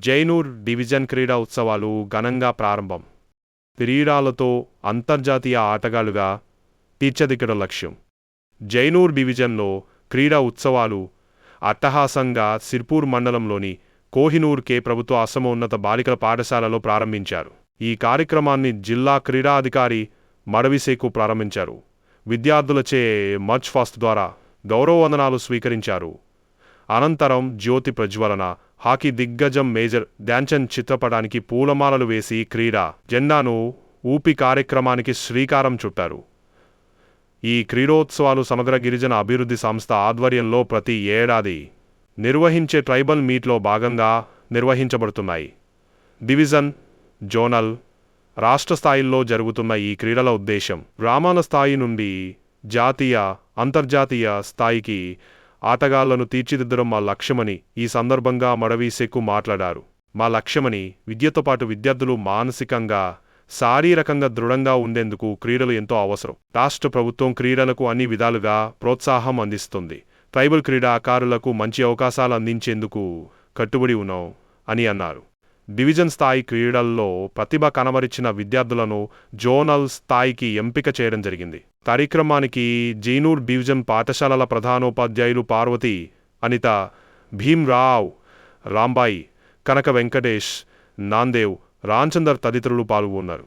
Jainoor division క్రీడా ఉత్సవాలు ఘనంగా ప్రారంభం. క్రీడాలతో అంతర్జాతీయ ఆటగాళ్ళుగా తీర్చిదిద్దడం లక్ష్యం. జైనూర్ డివిజన్లో క్రీడా ఉత్సవాలు అట్టహాసంగా సిర్పూర్ మండలంలోని కోహినూర్ కే ప్రభుత్వ అసమోన్నత బాలికల పాఠశాలలో ప్రారంభించారు. ఈ కార్యక్రమాన్ని జిల్లా క్రీడాధికారి మడవిసేకు ప్రారంభించారు. విద్యార్థులచే మర్చ్ ఫాస్ట్ ద్వారా గౌరవవందనాలు స్వీకరించారు. అనంతరం జ్యోతి ప్రజ్వలన హాకీ దిగ్గజం మేజర్ ధ్యాన్చంద్ చిత్రపటానికి పూలమాలలు వేసి క్రీడా జెండాను ఊపి కార్యక్రమానికి శ్రీకారం చుట్టారు. ఈ క్రీడోత్సవాలు సమగ్ర గిరిజన అభివృద్ధి సంస్థ ఆధ్వర్యంలో ప్రతి ఏడాది నిర్వహించే ట్రైబల్ మీట్లో భాగంగా నిర్వహించబడుతున్నాయి. డివిజన్ జోనల్ రాష్ట్ర స్థాయిల్లో జరుగుతున్న ఈ క్రీడల ఉద్దేశం గ్రామాల స్థాయి నుండి జాతీయ అంతర్జాతీయ స్థాయికి ఆటగాళ్ళను తీర్చిదిద్దడం మా లక్ష్యమని ఈ సందర్భంగా మడవీసెక్కు మాట్లాడారు. మా లక్ష్యమని విద్యతో పాటు విద్యార్థులు మానసికంగా శారీరకంగా దృఢంగా ఉండేందుకు క్రీడలు ఎంతో అవసరం. రాష్ట్ర ప్రభుత్వం క్రీడలకు అన్ని విధాలుగా ప్రోత్సాహం అందిస్తుంది. ట్రైబల్ క్రీడాకారులకు మంచి అవకాశాలు అందించేందుకు కట్టుబడి ఉన్నాం అని అన్నారు. డివిజన్ స్థాయి క్రీడల్లో ప్రతిభ కనబరిచిన విద్యార్థులను జోనల్ స్థాయికి ఎంపిక చేయడం జరిగింది. కార్యక్రమానికి జీనూర్ డివిజన్ పాఠశాలల ప్రధానోపాధ్యాయులు పార్వతి అనిత భీమ్రావ్ రాంబాయి కనక వెంకటేష్ నాందేవ్ రాంచందర్ తదితరులు పాల్గొన్నారు.